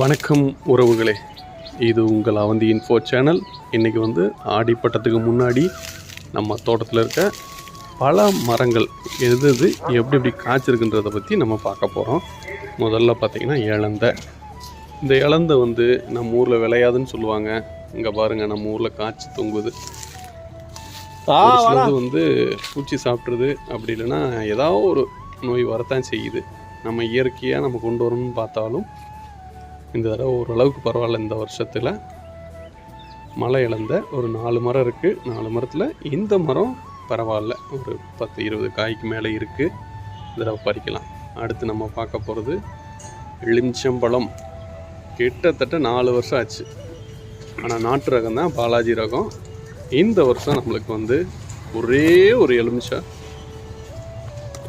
வணக்கம் உறவுகளே. இது உங்கள் அவந்தி இன்ஃபோ சேனல் இன்றைக்கி வந்து ஆடிப்பட்டத்துக்கு முன்னாடி நம்ம தோட்டத்தில் இருக்க பல மரங்கள் எது எது எப்படி எப்படி காய்ச்சிருக்குன்றதை பற்றி நம்ம பார்க்க போகிறோம் முதல்ல பார்த்திங்கன்னா இழந்த இந்த இழந்த வந்து நம்ம ஊரில் விளையாதுன்னு சொல்லுவாங்க. இங்கே பாருங்கள் நம்ம ஊரில் காய்ச்சி தொங்குது. சிலது வந்து பூச்சி சாப்பிட்றது அப்படி இல்லைன்னா ஏதாவது ஒரு நோய் வரத்தான் செய்யுது. நம்ம இயற்கையாக நம்ம கொண்டு வரணும்னு பார்த்தாலும் இந்த தடவை ஓரளவுக்கு பரவாயில்ல இந்த வருஷத்தில். மழை இழந்த ஒரு நாலு மரம் இருக்குது நாலு மரத்தில் இந்த மரம் பரவாயில்ல. ஒரு பத்து இருபது காய்க்கு மேலே இருக்குது இதில் தடவை பறிக்கலாம். அடுத்து நம்ம பார்க்க போகிறது எலுமிச்சம்பழம். கிட்டத்தட்ட நாலு வருஷம் ஆச்சு. ஆனால் நாட்டு ரகம் தான் பாலாஜி ரகம். இந்த வருஷம் நம்மளுக்கு வந்து ஒரே ஒரு எலுமிச்சம்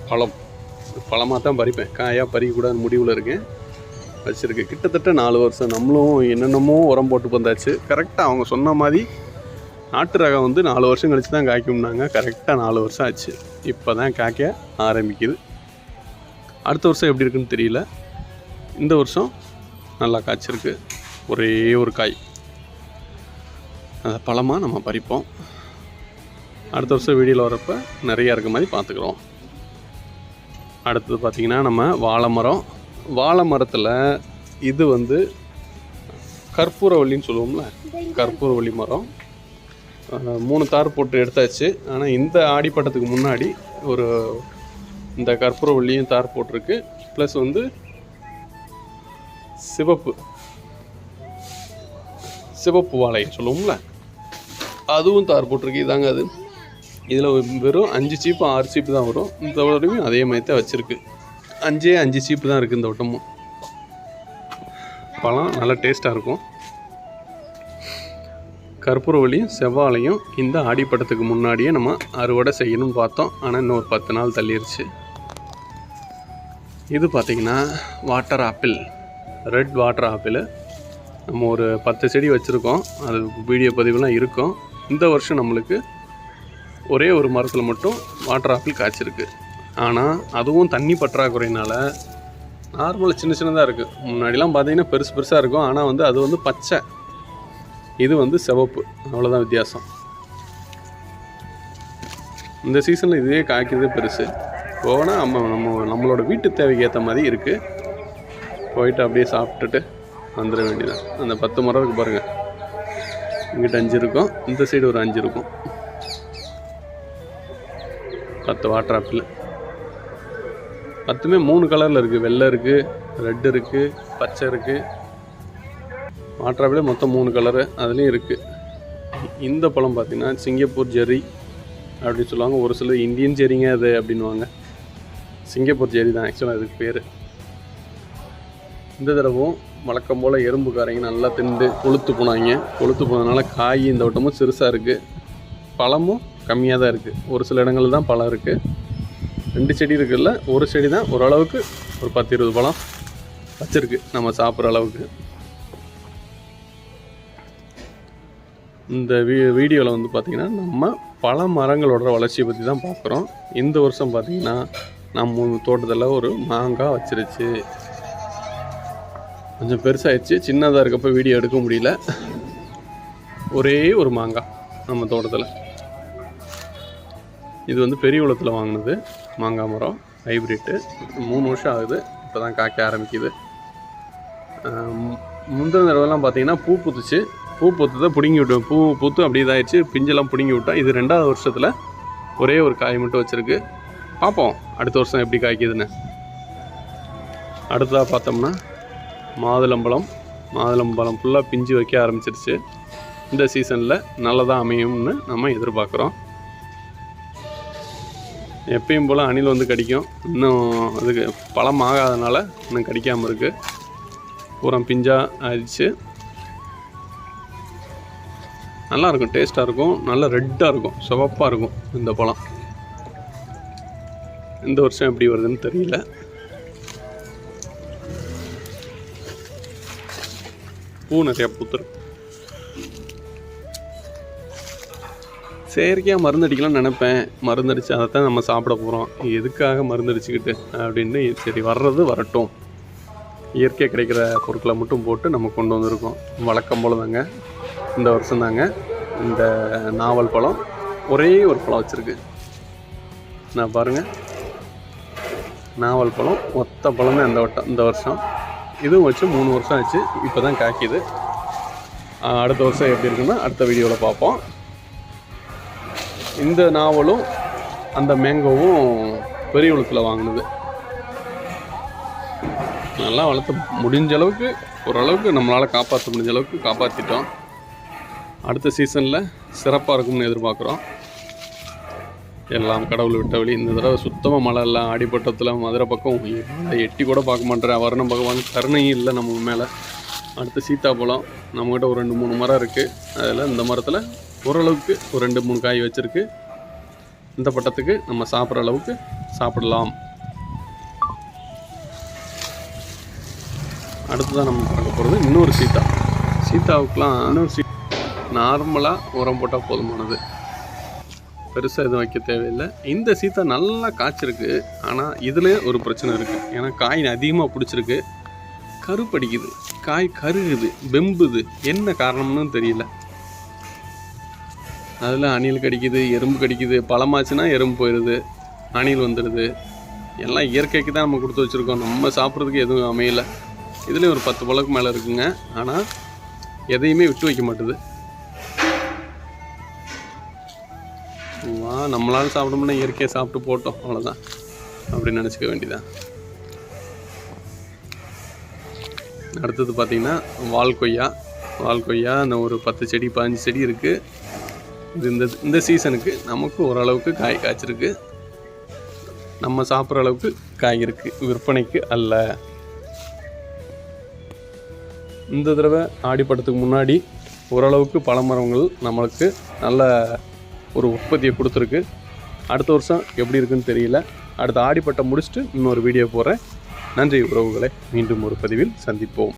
பழம். பழமாக தான் பறிப்பேன். காயாக பறிக்கக்கூடாது முடிவில் இருக்கேன். வச்சுருக்கு. கிட்டத்தட்ட நாலு வருஷம். நம்மளும் என்னென்னமோ உரம் போட்டு வந்தாச்சு கரெக்டாக அவங்க சொன்ன மாதிரி நாட்டு ரகம் வந்து நாலு வருஷம் கழிச்சு தான் காய்க்கும்னாங்க. கரெக்டாக நாலு வருஷம் ஆச்சு. இப்போ தான் காய்க்க ஆரம்பிக்குது. அடுத்த வருஷம் எப்படி இருக்குன்னு தெரியல. இந்த வருஷம் நல்லா காய்ச்சிருக்கு. ஒரே ஒரு காய். அந்த பழமாக நம்ம பறிப்போம். அடுத்த வருஷம் வீடியோவில் வரப்போ நிறையா இருக்க மாதிரி பார்த்துக்குறோம். அடுத்தது பார்த்திங்கன்னா நம்ம வாழை மரம். வாழை மரத்தில் இது வந்து கற்பூரவள்ளின்னு சொல்லுவோம்ல கற்பூரவள்ளி மரம். மூணு தார் போட்டு எடுத்தாச்சு. ஆனால் இந்த ஆடிப்பட்டத்துக்கு முன்னாடி ஒரு இந்த கற்பூரவள்ளியும் தார் போட்டிருக்கு. ப்ளஸ் வந்து சிவப்பு சிவப்பு வாழை சொல்லுவோம்ல அதுவும் தார் போட்டிருக்கு. இதாங்க அது. இதில் வெறும் அஞ்சு சீப்பு ஆறு சீப்பு தான் வரும். இந்த தடவையும் அதே மாதிரி தான் வச்சுருக்கு. அஞ்சே அஞ்சு சீப்பு தான் இருக்குது இந்த வட்டமும் பழம் நல்லா டேஸ்ட்டாக இருக்கும். கற்பூரவள்ளியும் செவ்வாழையும் இந்த ஆடிப்பட்டத்துக்கு முன்னாடியே நம்ம அறுவடை செய்யணும்னு பார்த்தோம். ஆனால் இன்னும் ஒரு பத்து நாள் தள்ளிருச்சு. இது பார்த்திங்கன்னா water apple red water apple நம்ம ஒரு பத்து செடி வச்சுருக்கோம். அது வீடியோ பதிவுலாம் இருக்கும். இந்த வருஷம் நம்மளுக்கு ஒரே ஒரு மரத்தில் மட்டும் வாட்டர் ஆப்பிள் காய்ச்சிருக்கு. ஆனால் அதுவும் தண்ணி பற்றாக்குறையினால நார்மலாக சின்ன சின்னதாக இருக்குது முன்னாடிலாம் பார்த்தீங்கன்னா பெருசு பெருசாக இருக்கும். ஆனால் வந்து அது வந்து பச்சை. இது வந்து சிவப்பு. அவ்வளோதான் வித்தியாசம். இந்த சீசனில் இதுவே காய்க்குது பெருசு. போனால் நம்ம நம்ம நம்மளோட வீட்டு தேவைக்கு ஏற்ற மாதிரி இருக்குது போயிட்டு அப்படியே சாப்பிட்டுட்டு வந்துட வேண்டியதான் அந்த பத்து மரம் இருக்கு பாருங்கள் இங்கிட்ட அஞ்சு இருக்கும். இந்த சைடு ஒரு அஞ்சு இருக்கும். பத்து வாட்டர் ஆப்பிள் பத்துமே மூணு கலரில் இருக்குது வெள்ளை இருக்குது ரெட் இருக்குது பச்சை இருக்குது மாற்றாவிலே மொத்தம் மூணு கலரு அதுலேயும் இருக்குது இந்த பழம் பார்த்திங்கன்னா சிங்கப்பூர் ஜெர்ரி அப்படின்னு சொல்லுவாங்க. ஒரு சிலர் இந்தியன் ஜெரிங்க அது அப்படின்வாங்க சிங்கப்பூர் ஜெரி தான் ஆக்சுவலாக அதுக்கு பேர். இந்த தடவும் வழக்கம் போல் எறும்புக்காரங்க நல்லா திண்டு கொளுத்து போனாங்க. கொளுத்து போனதுனால காய் இந்த வட்டமும் சிறுசாக இருக்குது பழமும் கம்மியாக தான் இருக்குது ஒரு சில இடங்களில் தான் பழம் இருக்குது ரெண்டு செடி இருக்குல்ல ஒரு செடி தான் ஓரளவுக்கு ஒரு பத்து இருபது பழம் வச்சிருக்கு நம்ம சாப்பிட்ற அளவுக்கு. இந்த வீ வீடியோவில் வந்து பார்த்திங்கன்னா நம்ம பல மரங்களோட வளர்ச்சியை பற்றி தான் பார்க்குறோம் இந்த வருஷம் பார்த்திங்கன்னா நம்ம தோட்டத்தில் ஒரு மாங்காய் வச்சிருச்சு. கொஞ்சம் பெருசாகிடுச்சு சின்னதாக இருக்கப்போ வீடியோ எடுக்க முடியல. ஒரே ஒரு மாங்காய் நம்ம தோட்டத்தில். இது வந்து பெரிய உலகத்தில் வாங்கினது. மாங்காய் மரம் ஹைப்ரிட்டு மூணு வருஷம் ஆகுது இப்போ தான் காய்க்க ஆரம்பிக்குது. முந்தின தடவைலாம் பார்த்தீங்கன்னா பூ பூத்துச்சு. பூ பூத்து தான் பிடுங்கி விட்டோம். பூ பூத்து அப்படியே இதாகிடுச்சு பிஞ்செல்லாம் பிடுங்கி விட்டோம். இது ரெண்டாவது வருஷத்தில் ஒரே ஒரு காய் மட்டும் வச்சுருக்கு. பார்ப்போம் அடுத்த வருஷம் எப்படி காய்க்குதுன்னு. அடுத்ததாக பார்த்தோம்னா மாதுளம்பழம். மாதுளம்பழம் ஃபுல்லாக பிஞ்சு வைக்க ஆரம்பிச்சிருச்சு. இந்த சீசனில் நல்லதாக அமையும்னு நம்ம எதிர்பார்க்குறோம். எப்பயும் போல் அணில் வந்து கடிக்கும். இன்னும் அதுக்கு பழம் ஆகாதனால இன்னும் கடிக்காமல் இருக்குது பூரம் பிஞ்சாக அரிச்சு நல்லா இருக்கும் டேஸ்ட்டாக இருக்கும். நல்லா ரெட்டாக இருக்கும் சிவப்பாக இருக்கும் இந்த பழம். இந்த வருஷம் எப்படி வருதுன்னு தெரியல. பூ நிறையா பூத்துருக்கு. செயற்கையாக மருந்தடிக்கலாம்னு நினைப்பேன். மருந்தடிச்சு அதை தான் நம்ம சாப்பிட போகிறோம் எதுக்காக மருந்தடிச்சுக்கிட்டு அப்படின்னு சரி வர்றது வரட்டும். இயற்கை கிடைக்கிற பொருட்களை மட்டும் போட்டு நம்ம கொண்டு வந்திருக்கோம். வழக்கம் போல தாங்க இந்த வருஷம் தாங்க. இந்த நாவல் பழம் ஒரே ஒரு பழம் வச்சுருக்கு. நான் பாருங்கள் நாவல் பழம் மொத்த பழம் தான் இந்த வட்டம் இந்த வருஷம். இதுவும் வச்சு மூணு வருஷம் ஆச்சு. இப்போ தான் காய்க்குது. அடுத்த வருஷம் எப்படி இருக்குன்னா அடுத்த வீடியோவில் பார்ப்போம். இந்த நாவலும் அந்த மேங்கோவும் பெரிய உலகத்தில் வாங்கினது. நல்லா வளர்த்து முடிஞ்ச அளவுக்கு ஓரளவுக்கு நம்மளால் காப்பாற்ற முடிஞ்ச அளவுக்கு காப்பாற்றிட்டோம் அடுத்த சீசனில் சிறப்பாக இருக்கும்னு எதிர்பார்க்குறோம். எல்லாம் கடவுள் விட்ட வழி இந்த தடவை சுத்தமாக மழை இல்லை ஆடிப்பட்டத்தில் மதுரை பக்கம் எட்டி கூட பார்க்க மாட்டேறேன் வரண பகவான் கருணையும் இல்லை நம்ம மேலே. அடுத்து சீத்தாப்பழம் நம்மக்கிட்ட ஒரு ரெண்டு மூணு மரம் இருக்குது அதில் இந்த மரத்தில் ஓரளவுக்கு ஒரு ரெண்டு மூணு காய் வச்சுருக்கு. இந்த பட்டத்துக்கு நம்ம சாப்பிட்ற அளவுக்கு சாப்பிடலாம். அடுத்ததான் நம்ம பார்க்க போகிறது இன்னொரு சீத்தா. சீதாவுக்கெலாம் இன்னொரு சீ நார்மலாக உரம் போட்டால் போதுமானது. பெருசாக எதுவும் வைக்க தேவையில்லை. இந்த சீத்தா நல்லா காய்ச்சிருக்கு. ஆனால் இதில் ஒரு பிரச்சனை இருக்குது ஏன்னா காய் அதிகமாக பிடிச்சிருக்கு. கருப்படிக்குது. காய் கருகுது வெம்புது. என்ன காரணம்னு தெரியல. அதில் அணில் கடிக்குது எறும்பு கடிக்குது. பழமாச்சுன்னா எறும்பு போயிடுது அணில் வந்துடுது. எல்லாம் இயற்கைக்கு தான் நம்ம கொடுத்து வச்சுருக்கோம். நம்ம சாப்பிட்றதுக்கு எதுவும் அமையல. இதுலேயும் ஒரு பத்து பழக்கு மேலே இருக்குங்க. ஆனால் எதையுமே விட்டு வைக்க மாட்டுது. வா நம்மளால் சாப்பிட முடியல இயற்கையை சாப்பிட்டு போட்டோம். அவ்வளோதான் அப்படின்னு நினச்சிக்க வேண்டியதான் அடுத்தது பார்த்திங்கன்னா வால் கொய்யா வால் கொய்யா அந்த ஒரு பத்து செடி பதினஞ்சு செடி இருக்குது இது இந்த இந்த சீசனுக்கு நமக்கு ஓரளவுக்கு காய் காய்ச்சிருக்கு. நம்ம சாப்பிட்ற அளவுக்கு காய் இருக்குது விற்பனைக்கு அல்ல. இந்த தடவை ஆடிப்பட்டத்துக்கு முன்னாடி ஓரளவுக்கு பழமரங்கள் நம்மளுக்கு நல்ல ஒரு உற்பத்தியை கொடுத்துருக்கு. அடுத்த வருஷம் எப்படி இருக்குன்னு தெரியல. அடுத்த ஆடிப்பட்டம் முடிச்சுட்டு இன்னொரு வீடியோ போகிறேன் நன்றி உறவுகளை. மீண்டும் ஒரு பதிவில் சந்திப்போம்.